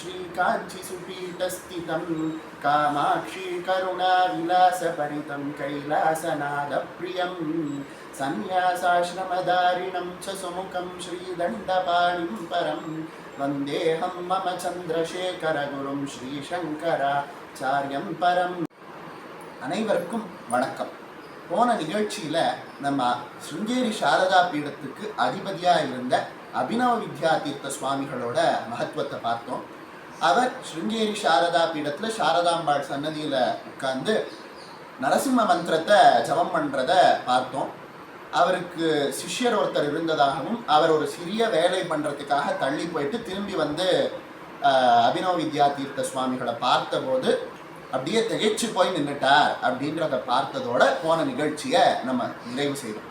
श्रीकाञ्चिसुपीठस्थितं कामाक्षी करुणाविलासपरितं कैलासनादप्रियं सन्न्यासाश्रमदारिणं च सुमुखं श्रीदण्डपाणिं परं वन्देऽहं मम चन्द्रशेखरगुरुं श्रीशङ्कराचार्यं परम् அனைவருக்கும் வணக்கம் போன நிகழ்ச்சியில நம்ம சுங்கேரி சாரதா பீடத்துக்கு அதிபதியா இருந்த அபினவ வித்யா தீர்த்த சுவாமிகளோட மகத்துவத்தை பார்த்தோம் அவர் ஸ்ருங்கேரி சாரதா பீடத்தில் சாரதாம்பாள் சன்னதியில் உட்கார்ந்து நரசிம்ம மந்திரத்தை ஜபம் பண்ணுறத பார்த்தோம் அவருக்கு சிஷ்யர் ஒருத்தர் இருந்ததாகவும் அவர் ஒரு சிறிய வேலை பண்ணுறதுக்காக தள்ளி போயிட்டு திரும்பி வந்து அபினவ வித்யா தீர்த்த சுவாமிகளை பார்த்தபோது அப்படியே திகைச்சு போய் நின்றுட்டார் அப்படின்றத பார்த்ததோட போன நிகழ்ச்சியை நம்ம நிறைவு செய்தோம்.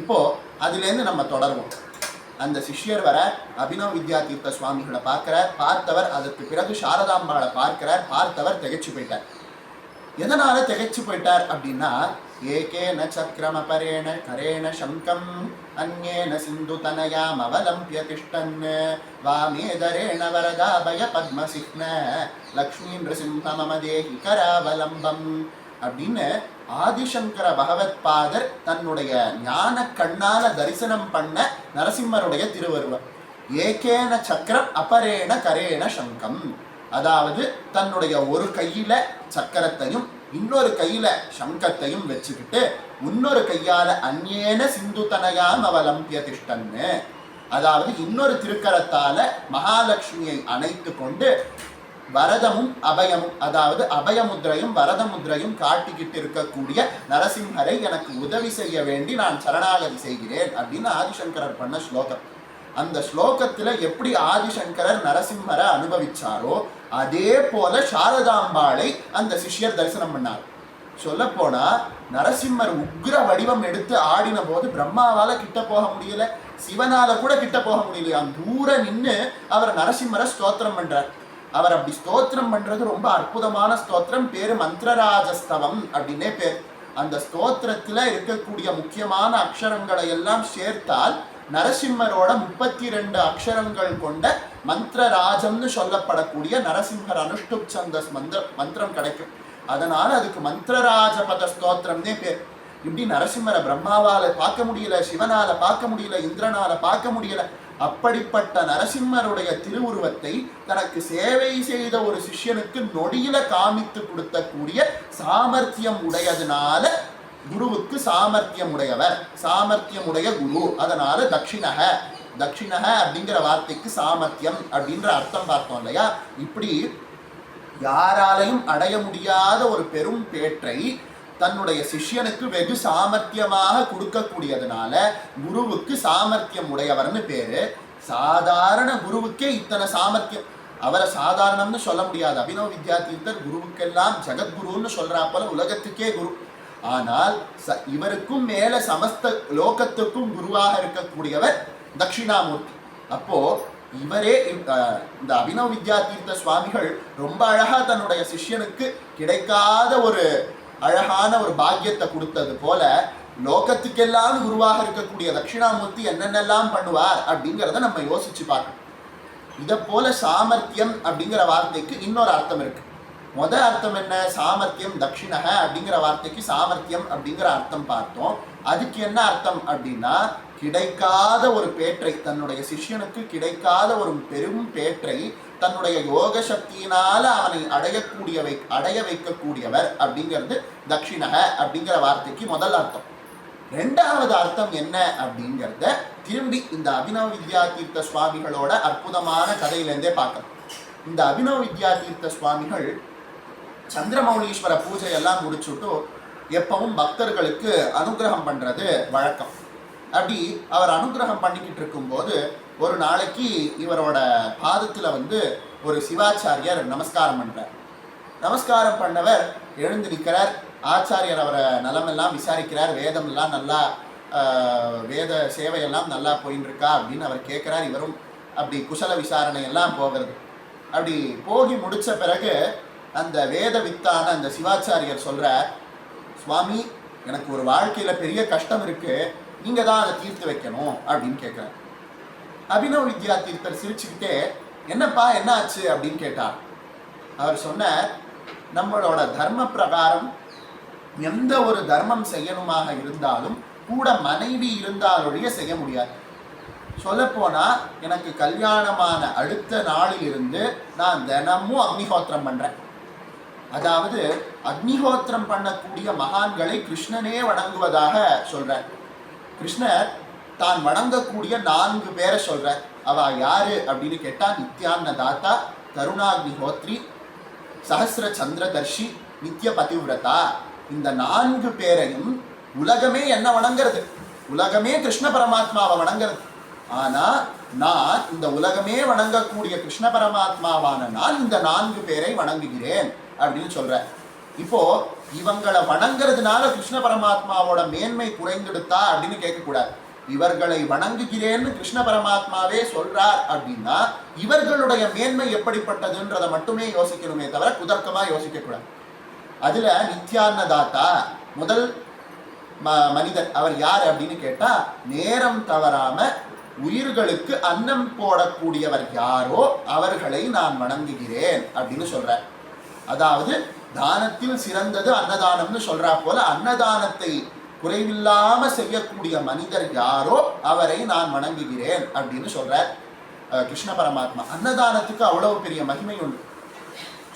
இப்போ அதுலேருந்து நம்ம தொடர்வோம். அந்த சிஷ்யர் வர அபினவ வித்யா தீர்த்த சுவாமிகளை பார்க்கிறார். பார்த்தவர் அதற்கு பிறகு சாரதாம்பாளை பார்க்கிறார். பார்த்தவர் திகைச்சு போயிட்டார். எதனால திகைச்சு போயிட்டார் அப்படின்னா ஏகேன சக்கிரம பரேண கரேண சங்கம் அந்நேன சிந்து தனயாம் அவலம்பிய திஷ்டன் வாமேதரேண வரதாபய பத்மசிக்ன லக்ஷ்மி நிருசிம்ம மமதேஹி கராவலம்பம் அப்படின்னு ஆதிசங்கர பகவத் பாதர் தன்னுடைய ஞான கண்ணால தரிசனம் பண்ண நரசிம்மருடைய திருவருவம் ஏகேன சக்கரம் அபரேண கரேண சங்கம். அதாவது தன்னுடைய ஒரு கையில சக்கரத்தையும் இன்னொரு கையில சங்கத்தையும் வச்சுக்கிட்டு இன்னொரு கையால அந்நேன சிந்துதனயாம் அவலம்பிய திஷ்டன்னு. அதாவது இன்னொரு திருக்கரத்தால மகாலட்சுமியை அணைத்து கொண்டு வரதமும் அபயமும் அதாவது அபயமுத்ரையும் வரதமுத்ரையும் காட்டிக்கிட்டு இருக்கக்கூடிய நரசிம்மரை எனக்கு உதவி செய்ய வேண்டி நான் சரணாகதி செய்கிறேன் அப்படின்னு ஆதிசங்கரர் பண்ண ஸ்லோகம். அந்த ஸ்லோகத்துல எப்படி ஆதிசங்கரர் நரசிம்மரை அனுபவிச்சாரோ அதே போல சாரதாம்பாளை அந்த சிஷ்யர் தரிசனம் பண்ணார். சொல்ல போனா நரசிம்மர் உக்ர வடிவம் எடுத்து ஆடின போது பிரம்மாவால கிட்ட போக முடியல சிவனால கூட கிட்ட போக முடியலையா தூர நின்னு அவர் நரசிம்மரை ஸ்தோத்திரம் பண்றார். அவர் அப்படி ஸ்தோத்திரம் பண்ணுறது ரொம்ப அற்புதமான ஸ்தோத்திரம். பேர் மந்திரராஜஸ்தவம் அப்படின்னே பேர். அந்த ஸ்தோத்திரத்தில் இருக்கக்கூடிய முக்கியமான அக்ஷரங்களை எல்லாம் சேர்த்தால் நரசிம்மரோட முப்பத்தி ரெண்டு அக்ஷரங்கள் கொண்ட மந்திரராஜம்னு சொல்லப்படக்கூடிய நரசிம்மர் அனுஷ்டுப் சந்தஸ் மந்திர மந்திரம் கிடைக்கும். அதனால அதுக்கு மந்திரராஜபத ஸ்தோத்திரம்னே பேர். இப்படி நரசிம்மரை பிரம்மாவால பார்க்க முடியல சிவனால பார்க்க முடியல இந்திரனால பார்க்க முடியல அப்படிப்பட்ட நரசிம்மருடைய திருவுருவத்தை தனக்கு சேவை செய்த ஒரு சிஷ்யனுக்கு நொடியில காமித்து கொடுத்தக்கூடிய சாமர்த்தியம் உடையதுனால குருவுக்கு சாமர்த்தியம் உடையவர். சாமர்த்தியம் உடைய குரு. அதனால தட்சிணக. தட்சிணக அப்படிங்கிற வார்த்தைக்கு சாமர்த்தியம் அப்படின்ற அர்த்தம் பார்த்தோம் இல்லையா? இப்படி யாராலையும் அடைய முடியாத ஒரு பெரும் பேற்றை தன்னுடைய சிஷ்யனுக்கு வெகு சாமர்த்தியமாக கொடுக்கக்கூடியதுனால குருவுக்கு சாமர்த்தியம் உடையவர்னு பேரு. சாதாரண குருவுக்கே இத்தனை சாமர்த்தியம். அவரை சாதாரணம்னு சொல்ல முடியாது. அபினவ வித்யா தீர்த்தர் குருவுக்கெல்லாம் ஜெகத்குருன்னு சொல்றாப்பல உலகத்துக்கே குரு. ஆனால் ச- இவருக்கும் மேல சமஸ்த லோகத்துக்கும் குருவாக இருக்கக்கூடியவர் தட்சிணாமூர்த்தி. அப்போ இவரே இந்த அபினவ வித்யா தீர்த்த சுவாமிகள் ரொம்ப அழகா தன்னுடைய சிஷ்யனுக்கு கிடைக்காத ஒரு அழகான ஒரு பாக்கியத்தை கொடுத்தது போல லோகத்துக்கெல்லாம் குருவாக இருக்கக்கூடிய தட்சிணாமூர்த்தி என்னென்னலாம் பண்ணுவார் அப்படிங்கிறத நம்ம யோசிச்சு பார்க்கணும். இதை போல சாமர்த்தியம் அப்படிங்கிற வார்த்தைக்கு இன்னொரு அர்த்தம் இருக்கு. முத அர்த்தம் என்ன? சாமர்த்தியம் தட்சிணக அப்படிங்கிற வார்த்தைக்கு சாமர்த்தியம் அப்படிங்கிற அர்த்தம் பார்த்தோம். அதுக்கு என்ன அர்த்தம் அப்படின்னா கிடைக்காத ஒரு பேற்றை தன்னுடைய சிஷ்யனுக்கு கிடைக்காத ஒரு பெரும் பேற்றை தன்னுடைய யோக சக்தியினால அவனை அடையக்கூடிய வை அடைய வைக்கக்கூடியவர் அப்படிங்கிறது தட்சிணக அப்படிங்கிற வார்த்தைக்கு முதல் அர்த்தம். ரெண்டாவது அர்த்தம் என்ன அப்படிங்கிறத திரும்பி இந்த அபினவ வித்யா தீர்த்த சுவாமிகளோட அற்புதமான கதையிலேருந்தே பார்க்கணும் இந்த அபினவ வித்யா தீர்த்த சுவாமிகள் சந்திரமௌலீஸ்வர பூஜை எல்லாம் முடிச்சுட்டு எப்பவும் பக்தர்களுக்கு அனுகிரகம் பண்றது வழக்கம். அப்படி அவர் அனுகிரகம் பண்ணிக்கிட்டு இருக்கும்போது ஒரு நாளைக்கு இவரோட பாதத்தில் வந்து ஒரு சிவாச்சாரியர் நமஸ்காரம் பண்ணுறார் நமஸ்காரம் பண்ணவர் எழுந்து நிற்கிறார். ஆச்சாரியர் அவரை நலமெல்லாம் விசாரிக்கிறார். வேதமெல்லாம் நல்லா வேத சேவையெல்லாம் நல்லா போயின்னு இருக்கா அப்படின்னு அவர் கேட்குறார். இவரும் அப்படி குசல விசாரணை எல்லாம் போகிறது. அப்படி போகி முடித்த பிறகு அந்த வேத வித்தான அந்த சிவாச்சாரியர் சொல்கிறார் சுவாமி எனக்கு ஒரு வாழ்க்கையில் பெரிய கஷ்டம் இருக்குது நீங்கள் தான் அதை தீர்த்து வைக்கணும் அப்படின்னு கேட்குறார். அபினவ் வித்யா தீர்த்தர் சிரிச்சுக்கிட்டே என்னப்பா என்ன ஆச்சு அப்படின்னு கேட்டார். அவர் சொன்னார் நம்மளோட தர்ம பிரகாரம் எந்த ஒரு தர்மம் செய்யணுமாக இருந்தாலும் கூட மனைவி இருந்தாலொழிய செய்ய முடியாது. சொல்லப்போனா எனக்கு கல்யாணமான அடுத்த நாளில் இருந்து நான் தினமும் அக்னிஹோத்திரம் பண்றேன். அதாவது அக்னிஹோத்திரம் பண்ணக்கூடிய மகான்களை கிருஷ்ணனே வணங்குவதாக சொல்கிறார் கிருஷ்ணர் தான் வணங்கக்கூடிய நான்கு பேரை சொல்றார் அவ யாரு அப்படின்னு கேட்டா நித்யான்ன தாத்தா கருணாக்னிஹோத்ரி சஹஸ்ர சந்திரதர்ஷி நித்ய பதிவிரதா இந்த நான்கு பேரையும் உலகமே என்ன வணங்குறது? உலகமே கிருஷ்ண பரமாத்மாவை வணங்குறது. ஆனா நான் இந்த உலகமே வணங்கக்கூடிய கிருஷ்ண பரமாத்மாவான நான் இந்த நான்கு பேரை வணங்குகிறேன் அப்படின்னு சொல்ற இப்போ இவங்களை வணங்குறதுனால கிருஷ்ண பரமாத்மாவோட மேன்மை குறைந்துடுத்தா அப்படின்னு கேட்கக்கூடாது. இவர்களை வணங்குகிறேன்னு கிருஷ்ண பரமாத்மாவே சொல்றார் அப்படின்னா இவர்களுடைய மேன்மை எப்படிப்பட்டதுன்றதை மட்டுமே யோசிக்கணுமே தவிர குதர்க்கமா யோசிக்க கூடாது. அதுல நித்யான்னதாத்தா முதல் ம- மனிதர் அவர் யார் அப்படின்னு கேட்டா நேரம் தவறாம உயிர்களுக்கு அன்னம் போடக்கூடியவர் யாரோ அவர்களை நான் வணங்குகிறேன் அப்படின்னு சொல்றார். அதாவது தானத்தில் சிறந்தது அன்னதானம்னு சொல்றா போல அன்னதானத்தை குறைவில்லாம செய்யக்கூடிய மனிதர் யாரோ அவரை நான் வணங்குகிறேன் அப்படின்னு சொல்றார். கிருஷ்ண பரமாத்மா. அன்னதானத்துக்கு அவ்வளவு பெரிய மகிமை உண்டு.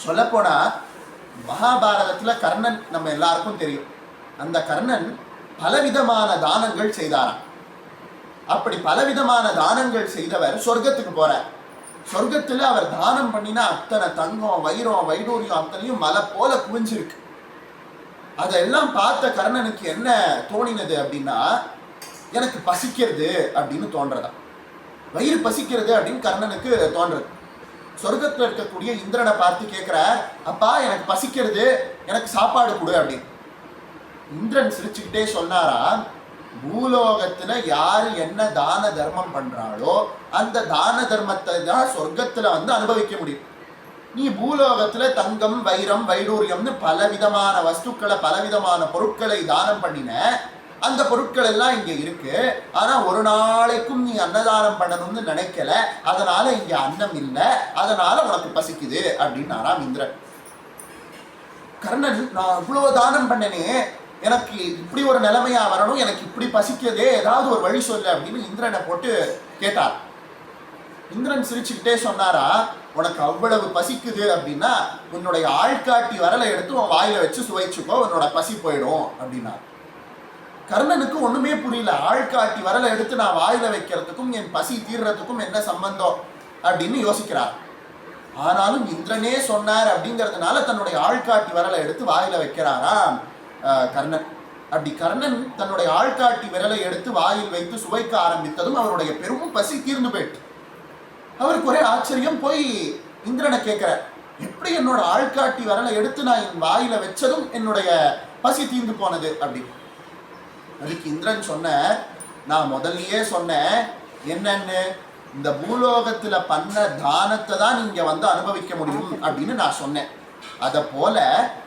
சொல்லப்போனா மகாபாரதத்துல கர்ணன் நம்ம எல்லாருக்கும் தெரியும். அந்த கர்ணன் பலவிதமான தானங்கள் செய்தாராம். அப்படி பலவிதமான தானங்கள் செய்தவர் சொர்க்கத்துக்கு போறார். சொர்க்கத்துல அவர் தானம் பண்ணினா அத்தனை தங்கம் வைரம் வைடூரியம் அத்தனையும் மலை போல குவிஞ்சிருக்கு. அதெல்லாம் பார்த்த கர்ணனுக்கு என்ன தோணினது அப்படின்னா எனக்கு பசிக்கிறது அப்படின்னு தோன்றதா வயிறு பசிக்கிறது அப்படின்னு கர்ணனுக்கு தோன்றது. சொர்க்கத்தில் இருக்கக்கூடிய இந்திரனை பார்த்து கேட்குற அப்பா எனக்கு பசிக்கிறது எனக்கு சாப்பாடு கொடு அப்படின்னு. இந்திரன் சிரிச்சுக்கிட்டே சொன்னாரா பூலோகத்துல யாரு என்ன தான தர்மம் பண்றாளோ அந்த தான தர்மத்தை தான் சொர்க்கத்துல வந்து அனுபவிக்க முடியும். நீ பூலோகத்துல தங்கம் வைரம் வைடூரியம்னு பலவிதமான வஸ்துக்களை பலவிதமான பொருட்களை தானம் பண்ணின அந்த பொருட்கள் எல்லாம் இங்க இருக்கு. ஆனா ஒரு நாளைக்கும் நீ அன்னதானம் பண்ணணும்னு நினைக்கல. அதனால இங்க அன்னம் இல்லை. அதனால உனக்கு பசிக்குது அப்படின்னாராம் இந்திரன். கர்ணன் நான் இவ்வளவு தானம் பண்ணனே எனக்கு இப்படி ஒரு நிலைமையா வரணும் எனக்கு இப்படி பசிக்கதே ஏதாவது ஒரு வழி சொல்லு அப்படின்னு இந்திரனை போட்டு கேட்டார். இந்திரன் சிரிச்சுக்கிட்டே சொன்னாரா உனக்கு அவ்வளவு பசிக்குது அப்படின்னா உன்னுடைய ஆள்காட்டி வரலை எடுத்து உன் வாயில வச்சு சுவைச்சுக்கோ உன்னோட பசி போயிடும் அப்படின்னார். கர்ணனுக்கு ஒண்ணுமே புரியல. ஆள்காட்டி வரலை எடுத்து நான் வாயில வைக்கிறதுக்கும் என் பசி தீர்றதுக்கும் என்ன சம்பந்தம் அப்படின்னு யோசிக்கிறார். ஆனாலும் இந்திரனே சொன்னார் அப்படிங்கிறதுனால தன்னுடைய ஆள்காட்டி வரலை எடுத்து வாயில வைக்கிறாராம் கர்ணன். அப்படி கர்ணன் தன்னுடைய ஆள்காட்டி விரலை எடுத்து வாயில் வைத்து சுவைக்க ஆரம்பித்ததும் அவருடைய பெரும் பசி தீர்ந்து போயிட்டு. அவருக்கு ஒரே ஆச்சரியம் போய் இந்திரனை கேட்கிறார். எப்படி என்னோட ஆள்காட்டி வரலை எடுத்து நான் என் வாயில வச்சதும் என்னுடைய பசி தீர்ந்து போனது? அப்படின்னு. அதுக்கு இந்திரன் சொன்ன நான் முதல்லயே சொன்னேன் என்னன்னு? இந்த பூலோகத்துல பண்ண தானத்தை தான் நீங்க வந்து அனுபவிக்க முடியும் அப்படின்னு நான் சொன்னேன். அத போல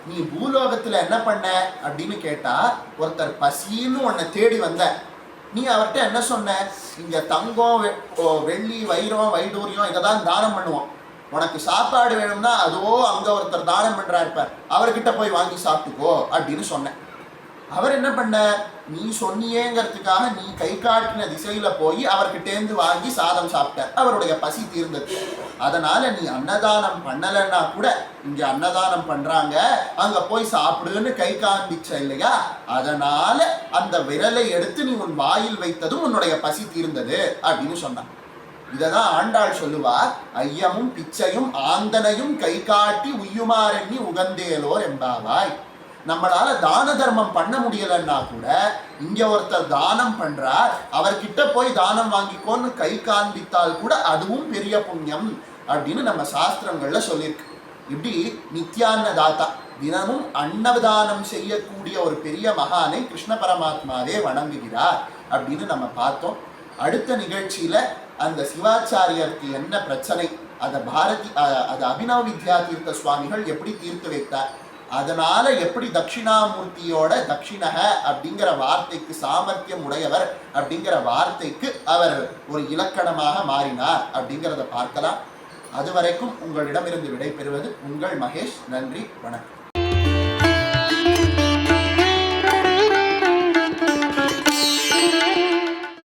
நீ பூலோகத்துல என்ன பண்ண? அப்படின்னு கேட்டா ஒருத்தர் பசின்னு உன்னை தேடி வந்த நீ அவர்கிட்ட என்ன சொன்ன? இங்க தங்கம் வெ- ஓ, வெள்ளி வைரம் வைடூரியம் இதை தான் தானம் பண்ணுவோம் உனக்கு சாப்பாடு வேணும்னா அதுவோ அங்க ஒருத்தர் தானம் பண்றாரு இருப்பார் அவர்கிட்ட போய் வாங்கி சாப்பிட்டுக்கோ அப்படின்னு சொன்னேன். அவர் என்ன பண்ண நீ சொன்னியேங்கிறதுக்காக நீ கை காட்டின திசையில போய் அவர்கிட்டேந்து வாங்கி சாதம் சாப்பிட்ட அவருடைய பசி தீர்ந்தது. அதனால நீ அன்னதானம் பண்ணலைன்னா கூட இங்க அன்னதானம் பண்றாங்க. அங்க போய் சாப்பிடுன்னு கை காண்பிச்ச இல்லையா? அதனால அந்த விரலை எடுத்து நீ உன் வாயில் வைத்ததும் உன்னுடைய பசி தீர்ந்தது அப்படின்னு சொன்னான். இததான் ஆண்டாள் சொல்லுவார் ஐயமும் பிச்சையும் ஆந்தனையும் கை காட்டி உய்யுமாறெண்ணி உகந்தேலோர் என்பாவாய். நம்மளால தான தர்மம் பண்ண முடியலன்னா கூட இங்க ஒருத்தர் தானம் பண்றார் அவர்கிட்ட போய் தானம் வாங்கிக்கோன்னு கை காண்பித்தால் கூட அதுவும் பெரிய புண்ணியம் அப்படின்னு நம்ம சாஸ்திரங்கள்ல சொல்லியிருக்கு இப்படி நித்யான்ன தாத்தா தினமும் அன்னதானம் செய்யக்கூடிய ஒரு பெரிய மகானை கிருஷ்ண பரமாத்மாவே வணங்குகிறார் அப்படின்னு நம்ம பார்த்தோம். அடுத்த நிகழ்ச்சியில அந்த சிவாச்சாரியருக்கு என்ன பிரச்சனை அதை பாரதி அதை அபினவ வித்யா தீர்த்த சுவாமிகள் எப்படி தீர்த்து வைத்தார் அதனால எப்படி தட்சிணாமூர்த்தியோட தட்சிணக அப்படிங்கிற வார்த்தைக்கு சாமர்த்தியம் உடையவர் அப்படிங்கிற வார்த்தைக்கு அவர் ஒரு இலக்கணமாக மாறினார் அப்படிங்கிறத பார்க்கலாம். அதுவரைக்கும் உங்களிடமிருந்து விடைபெறுவது உங்கள் மகேஷ். நன்றி. வணக்கம்.